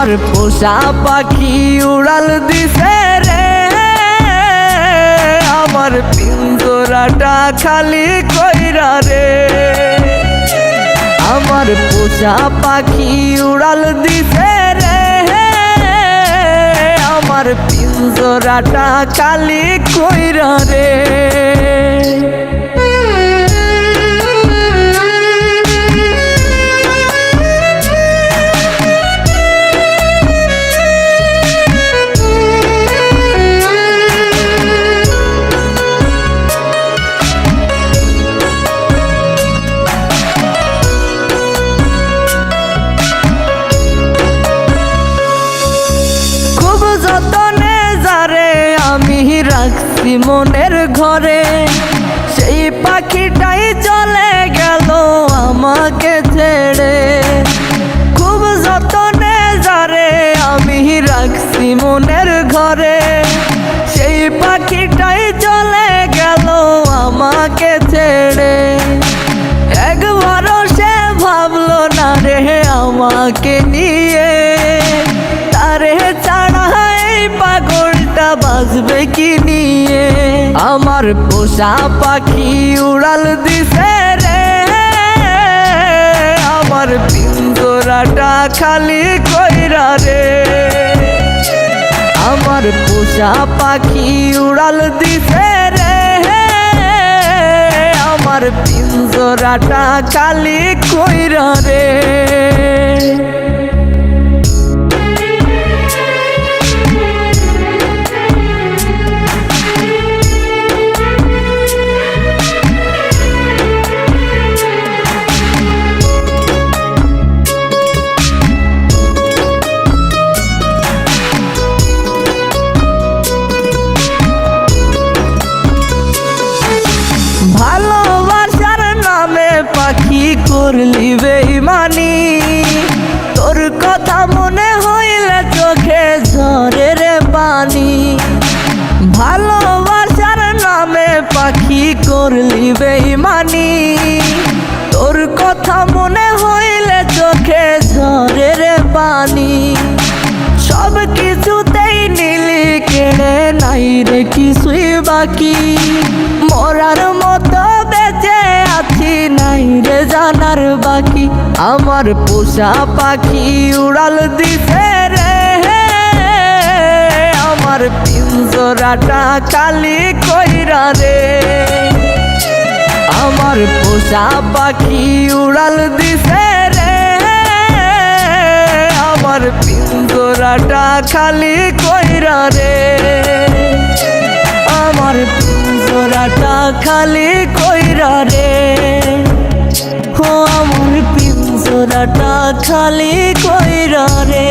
আমার পোষা পাখি উড়াল দিছে রে। আমার পিঞ্জরাটা খালি কইরা রে। আমার পোষা পাখি উড়াল দিছে রে। আমার পিঞ্জরাটা খালি কইরা রে। যতনে যারে আমি রাখছি মনের ঘরে, সেই পাখিটাই চলে গেল আমাকে ছেড়ে। খুব যতনে যারে আমি রাখছি মনের ঘরে, সেই পাখিটাই চলে গেল আমাকে ছেড়ে। একবারও সে ভাবলো না রে আমাকে নিয়ে। বাজবে কি নিয়ে? আমার পোষা পাখি উড়াল দিছে রে। আমার পিঞ্জরাটা খালি কইরা রে। আমার পোষা পাখি উড়াল দিছে রে। আমার পিঞ্জরাটা খালি কইরা রে। ঝরে রে পানি ভালোবাসার নামে পাখি করলি বেইমানি। তোর কথা মনে হইলে চোখে ঝরে রে পানি সব কিছুতেই নীলি কেড়ে নাই রে, কিছুই বাকি। মরার মতো বেঁচে আছি নাই রে, জানার বাকি। আমার পোষা পাখি উড়াল দিছে আমার পিঞ্জরাটা খালি কইরা রে আমার পোষা পাখি উড়াল দিছে রে। আমার পিঞ্জরাটা খালি কইরা রে আমার পিঞ্জরাটা খালি কইরা রে ও আমার পিঞ্জরাটা খালি কইরা রে